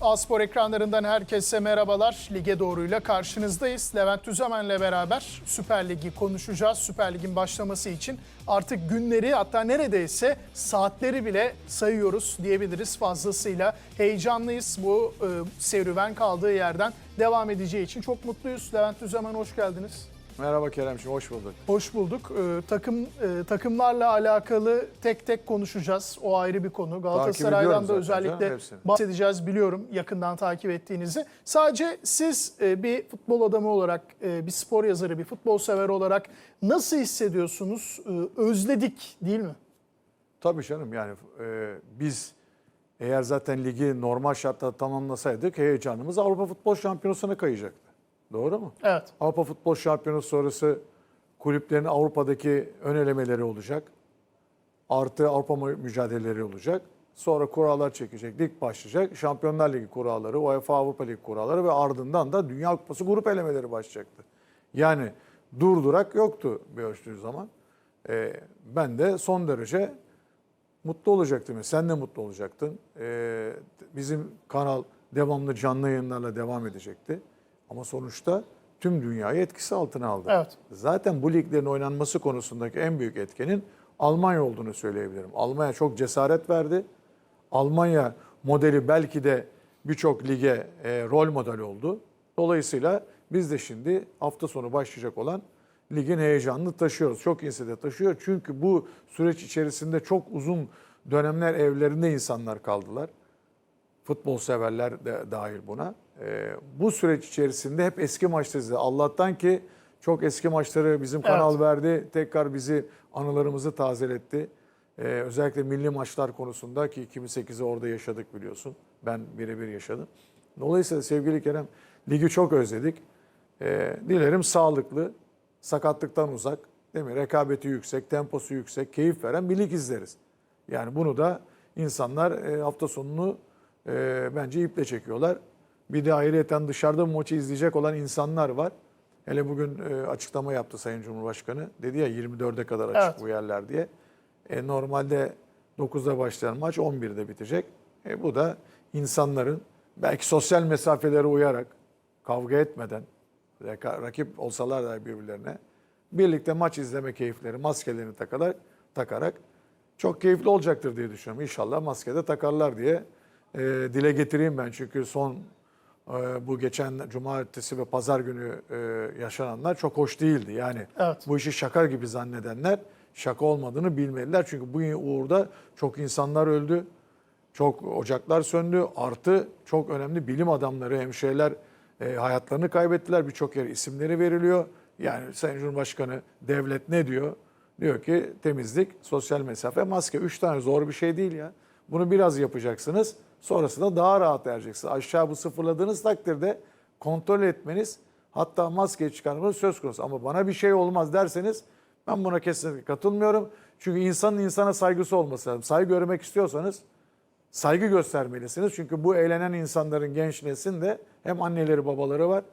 Aspor ekranlarından herkese merhabalar. Lige doğruyla karşınızdayız. Levent Tüzemen'le beraber Süper Lig'i konuşacağız. Süper Lig'in başlaması için artık günleri hatta neredeyse saatleri bile sayıyoruz diyebiliriz fazlasıyla. Heyecanlıyız. Bu e, serüven kaldığı yerden devam edeceği için çok mutluyuz. Levent Tüzemen hoş geldiniz. Merhaba Keremciğim, hoş bulduk. Hoş bulduk. Ee, takım e, takımlarla alakalı tek tek konuşacağız. O ayrı bir konu. Galatasaray'dan da zaten özellikle canım, hepsini. bahsedeceğiz biliyorum yakından takip ettiğinizi. Sadece siz e, bir futbol adamı olarak, e, bir spor yazarı, bir futbol sever olarak nasıl hissediyorsunuz? E, Özledik değil mi? Tabii canım yani e, biz eğer zaten ligi normal şartlarda tamamlasaydık heyecanımız Avrupa Futbol Şampiyonası'na kayacaktı. Doğru mu? Evet. Avrupa Futbol Şampiyonası sonrası kulüplerin Avrupa'daki ön elemeleri olacak. Artı Avrupa mü- mücadeleleri olacak. Sonra kurallar çekecek, lig başlayacak. Şampiyonlar Ligi kuralları, UEFA Avrupa Ligi kuralları ve ardından da Dünya Kupası grup elemeleri başlayacaktı. Yani durdurak yoktu bir ölçtüğü zaman. Ee, ben de son derece mutlu olacaktım. Sen de mutlu olacaktın. Ee, bizim kanal devamlı canlı yayınlarla devam edecekti. Ama sonuçta tüm dünyayı etkisi altına aldı. Evet. Zaten bu liglerin oynanması konusundaki en büyük etkenin Almanya olduğunu söyleyebilirim. Almanya çok cesaret verdi. Almanya modeli belki de birçok lige e, rol model oldu. Dolayısıyla biz de şimdi hafta sonu başlayacak olan ligin heyecanını taşıyoruz. Çok insan de taşıyor. Çünkü bu süreç içerisinde çok uzun dönemler evlerinde insanlar kaldılar. Futbol severler de dahil buna. Ee, bu süreç içerisinde hep eski izledi. Allah'tan ki çok eski maçları bizim kanal Evet. verdi. Tekrar bizi anılarımızı tazeletti. Ee, özellikle milli maçlar konusunda ki 2008'i orada yaşadık biliyorsun. Ben birebir yaşadım. Dolayısıyla sevgili Kerem ligi çok özledik. Ee, dilerim sağlıklı, sakatlıktan uzak, değil mi? Rekabeti yüksek, temposu yüksek, keyif veren bir lig izleriz. Yani bunu da insanlar e, hafta sonunu e, bence iple çekiyorlar. Bir de ayrıyeten dışarıda bu maçı izleyecek olan insanlar var. Hele bugün e, açıklama yaptı Sayın Cumhurbaşkanı. Dedi ya 24'e kadar açık Evet. bu yerler diye. E, normalde 9'da başlayan maç 11'de bitecek. E, bu da insanların belki sosyal mesafelere uyarak, kavga etmeden, rakip olsalar da birbirlerine birlikte maç izleme keyifleri, maskelerini takarak, takarak çok keyifli olacaktır diye düşünüyorum. İnşallah maskede takarlar diye e, dile getireyim ben. Çünkü son bu geçen cumartesi ve pazar günü e, yaşananlar çok hoş değildi. Yani Evet. bu işi şaka gibi zannedenler şaka olmadığını bilmeliler. Çünkü bu uğurda çok insanlar öldü. Çok ocaklar söndü. Artı çok önemli bilim adamları, hemşireler e, hayatlarını kaybettiler. Birçok yer isimleri veriliyor. Yani Sayın Cumhurbaşkanı devlet ne diyor? Diyor ki temizlik, sosyal mesafe, maske. Üç tane zor bir şey değil ya. Bunu biraz yapacaksınız. Sonrasında daha rahat ereceksiniz. Aşağı bu sıfırladığınız takdirde kontrol etmeniz hatta maskeyi çıkarmanız söz konusu. Ama bana bir şey olmaz derseniz ben buna kesinlikle katılmıyorum. Çünkü insanın insana saygısı olması lazım. Saygı görmek istiyorsanız saygı göstermelisiniz. Çünkü bu eğlenen insanların genç neslin de hem anneleri babaları var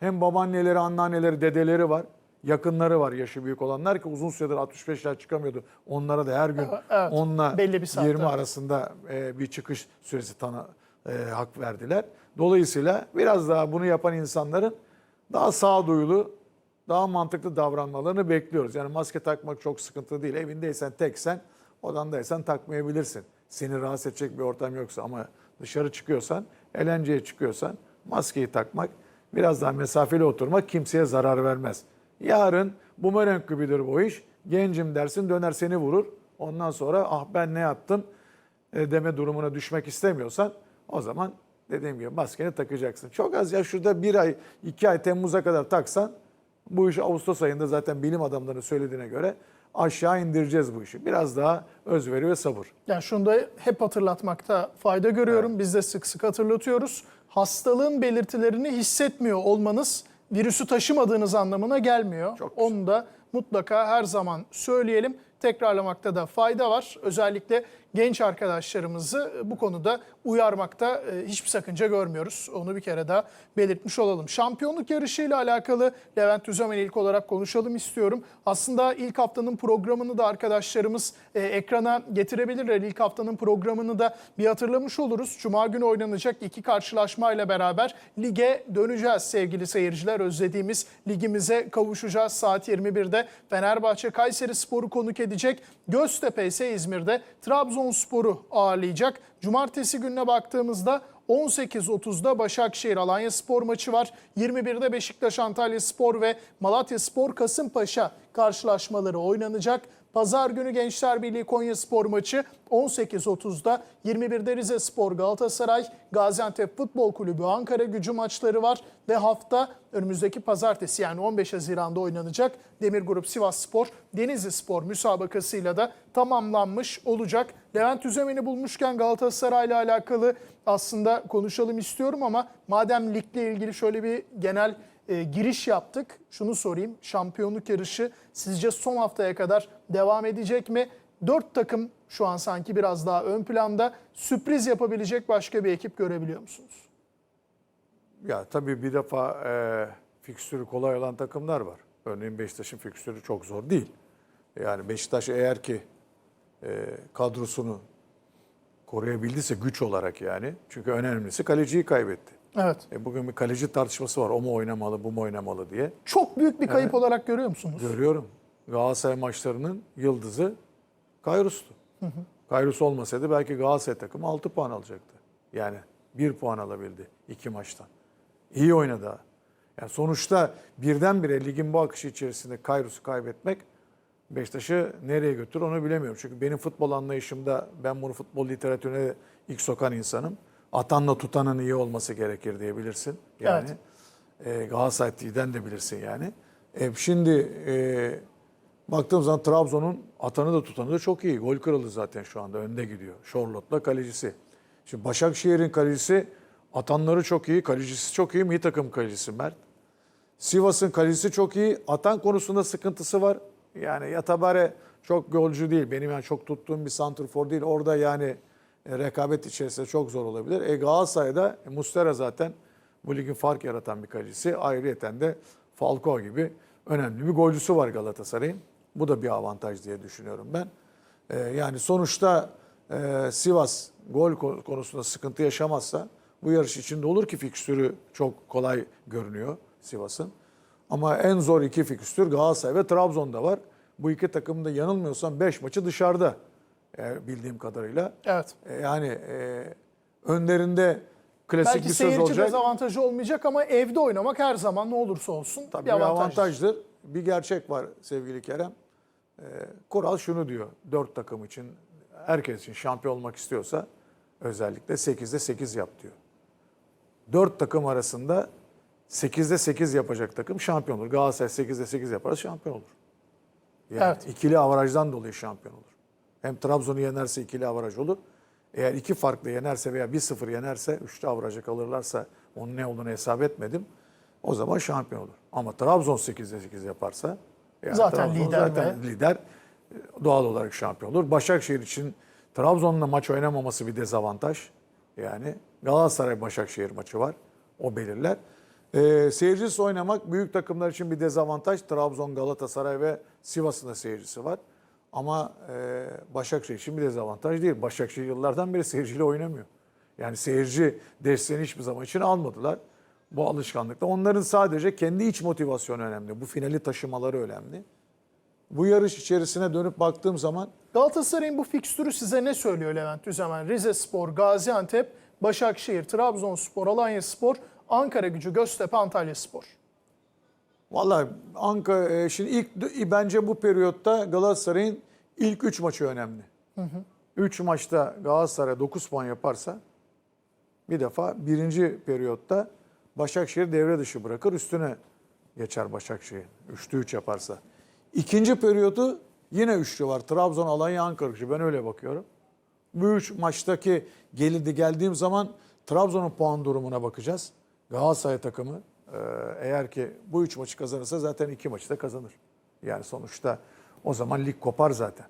hem babaanneleri, anneanneleri, dedeleri var. Yakınları var yaşı büyük olanlar ki uzun süredir 65 yaş çıkamıyordu. Onlara da her gün Evet, 10'la belli bir saatte. 20 arasında e, bir çıkış süresi tanı, e, hak verdiler. Dolayısıyla biraz daha bunu yapan insanların daha sağduyulu, daha mantıklı davranmalarını bekliyoruz. Yani maske takmak çok sıkıntı değil. Evindeysen teksen, odandaysan takmayabilirsin. Seni rahatsız edecek bir ortam yoksa ama dışarı çıkıyorsan, eğlenceye çıkıyorsan maskeyi takmak, biraz daha mesafeli oturmak kimseye zarar vermez. Yarın bumerang gibidir bu iş. Gencim dersin döner seni vurur. Ondan sonra ah ben ne yaptım e, deme durumuna düşmek istemiyorsan o zaman dediğim gibi maskeni takacaksın. Çok az ya şurada bir ay, iki ay Temmuz'a kadar taksan bu işi Ağustos ayında zaten bilim adamlarının söylediğine göre aşağı indireceğiz bu işi. Biraz daha özveri ve sabır. Yani şunu da hep hatırlatmakta fayda görüyorum. Biz de sık sık hatırlatıyoruz. Hastalığın belirtilerini hissetmiyor olmanız virüsü taşımadığınız anlamına gelmiyor. Onu da mutlaka her zaman söyleyelim. Tekrarlamakta da fayda var. Özellikle genç arkadaşlarımızı bu konuda uyarmakta e, hiçbir sakınca görmüyoruz. Onu bir kere daha belirtmiş olalım. Şampiyonluk yarışıyla alakalı Levent Üzemen ilk olarak konuşalım istiyorum. Aslında ilk haftanın programını da arkadaşlarımız e, ekrana getirebilirler. İlk haftanın programını da bir hatırlamış oluruz. Cuma günü oynanacak iki karşılaşmayla beraber lige döneceğiz sevgili seyirciler. Özlediğimiz ligimize kavuşacağız. Saat 21'de Fenerbahçe Kayseri Sporu konuk edecek. Göztepe ise İzmir'de Trabzonspor'u ağırlayacak. Cumartesi gününe baktığımızda 18.30'da Başakşehir Alanya Spor maçı var. 21'de Beşiktaş Antalya Spor ve Malatya Spor Kasımpaşa karşılaşmaları oynanacak. Pazar günü Gençler Birliği Konya Spor maçı 18.30'da 21'de Rize Spor Galatasaray, Gaziantep Futbol Kulübü Ankara gücü maçları var ve hafta önümüzdeki pazartesi yani 15 Haziran'da oynanacak Demir Grup Sivas Spor Denizli Spor müsabakasıyla da tamamlanmış olacak. Levent Üzemen'i bulmuşken Galatasaray'la alakalı aslında konuşalım istiyorum ama madem ligle ilgili şöyle bir genel e, giriş yaptık. Şunu sorayım. Şampiyonluk yarışı sizce son haftaya kadar devam edecek mi? Dört takım şu an sanki biraz daha ön planda. Sürpriz yapabilecek başka bir ekip görebiliyor musunuz? Ya tabii bir defa e, fikstürü kolay olan takımlar var. Örneğin Beşiktaş'ın fikstürü çok zor değil. Yani Beşiktaş eğer ki e, kadrosunu koruyabildiyse güç olarak yani. Çünkü önemlisi kaleciyi kaybetti. Evet. E, bugün bir kaleci tartışması var. O mu oynamalı, bu mu oynamalı diye. Çok büyük bir kayıp olarak görüyor musunuz? Görüyorum. Galatasaray maçlarının yıldızı Kayrus'tu. Kayrus olmasaydı belki Galatasaray takımı 6 puan alacaktı. Yani 1 puan alabildi iki maçtan. İyi oynadı. Yani sonuçta birdenbire ligin bu akışı içerisinde Kayrus'u kaybetmek Beşiktaş'ı nereye götürür onu bilemiyorum. Çünkü benim futbol anlayışımda ben bunu futbol literatürüne ilk sokan insanım. Atanla tutanın iyi olması gerekir diyebilirsin. Yani e, Galatasaray'dan de bilirsin yani. E, şimdi e, baktığım zaman Trabzon'un atanı da tutanı da çok iyi. Gol kralı zaten şu anda önde gidiyor. Şorlot'la kalecisi. Şimdi Başakşehir'in kalecisi atanları çok iyi, kalecisi çok iyi. Milli takım kalecisi Mert. Sivas'ın kalecisi çok iyi. Atan konusunda sıkıntısı var. Yani Yatabare çok golcü değil. Benim yani çok tuttuğum bir santrfor değil. Orada yani e, rekabet içerisinde çok zor olabilir. E Galatasaray'da e, Mustera zaten bu ligin fark yaratan bir kalecisi. Ayrıyeten de Falcao gibi önemli bir golcüsü var Galatasaray'ın. Bu da bir avantaj diye düşünüyorum ben. E, yani sonuçta e, Sivas gol ko- konusunda sıkıntı yaşamazsa bu yarış içinde olur ki fikstürü çok kolay görünüyor Sivas'ın. Ama en zor iki fikstür Galatasaray ve Trabzon'da var. Bu iki takım da yanılmıyorsam 5 maçı dışarıda e, bildiğim kadarıyla. Evet. E, yani e, önlerinde klasik Belki bir söz olacak. dezavantajı olmayacak ama evde oynamak her zaman ne olursa olsun Tabii bir avantajdır. avantajdır. Bir gerçek var sevgili Kerem. Ee, kural şunu diyor. Dört takım için, herkes için şampiyon olmak istiyorsa özellikle 8'de 8 yap diyor. Dört takım arasında 8'de 8 yapacak takım şampiyon olur. Galatasaray 8'de 8 yaparsa şampiyon olur. Yani Evet. ikili avarajdan dolayı şampiyon olur. Hem Trabzon'u yenerse ikili avaraj olur. Eğer iki farklı yenerse veya 1-0 yenerse, üçlü avaraja kalırlarsa onun ne olduğunu hesap etmedim. O zaman şampiyon olur. Ama Trabzon 8'de 8 yaparsa yani Zaten lider zaten lider e, doğal olarak şampiyon olur. Başakşehir için Trabzon'la maç oynamaması bir dezavantaj. Yani Galatasaray Başakşehir maçı var. O belirler. Ee, seyircisiz oynamak büyük takımlar için bir dezavantaj. Trabzon, Galatasaray ve Sivas'ın da seyircisi var. Ama e, Başakşehir bir dezavantaj değil. Başakşehir yıllardan beri seyirciyle oynamıyor. Yani seyirci desteğini hiçbir zaman için almadılar. Bu alışkanlıkla. Onların sadece kendi iç motivasyonu önemli. Bu finali taşımaları önemli. Bu yarış içerisine dönüp baktığım zaman Galatasaray'ın bu fikstürü size ne söylüyor Levent Üzemen? Rize Spor, Gaziantep, Başakşehir, Trabzonspor, Alanya Spor, Ankara Gücü, Göztepe, Antalya Spor. Vallahi Ankara e, şimdi ilk bence bu periyotta Galatasaray'ın ilk 3 maçı önemli. 3 maçta Galatasaray 9 puan yaparsa bir defa birinci periyotta Başakşehir devre dışı bırakır üstüne geçer Başakşehir. 3'te 3 yaparsa. İkinci periyodu yine üçlü var. Trabzon, Alanya, Ankara. Ben öyle bakıyorum. Bu üç maçtaki gelidi geldiğim zaman Trabzon'un puan durumuna bakacağız. Galatasaray takımı eğer ki bu üç maçı kazanırsa zaten iki maçı da kazanır. Yani sonuçta o zaman lig kopar zaten.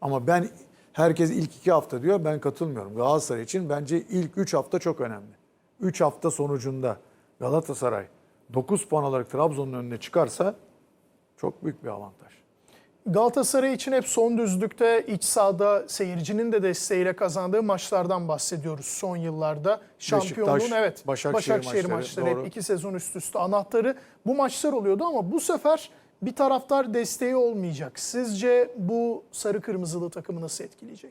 Ama ben herkes ilk iki hafta diyor. Ben katılmıyorum. Galatasaray için bence ilk üç hafta çok önemli. Üç hafta sonucunda Galatasaray 9 puan alarak Trabzon'un önüne çıkarsa çok büyük bir avantaj. Galatasaray için hep son düzlükte iç sahada seyircinin de desteğiyle kazandığı maçlardan bahsediyoruz son yıllarda. Şampiyonluğun Beşiktaş, evet Başakşehir maçları, maçları doğru. hep iki sezon üst üste anahtarı bu maçlar oluyordu ama bu sefer bir taraftar desteği olmayacak. Sizce bu sarı kırmızılı takımı nasıl etkileyecek?